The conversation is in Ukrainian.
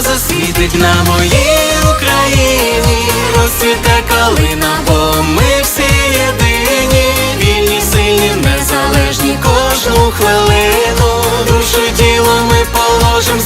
засвітить на моїй Україні, розцвіте калина, бо ми всі єдині, вільні, сильні, незалежні, кожну хвилину, душу тіло ми положим.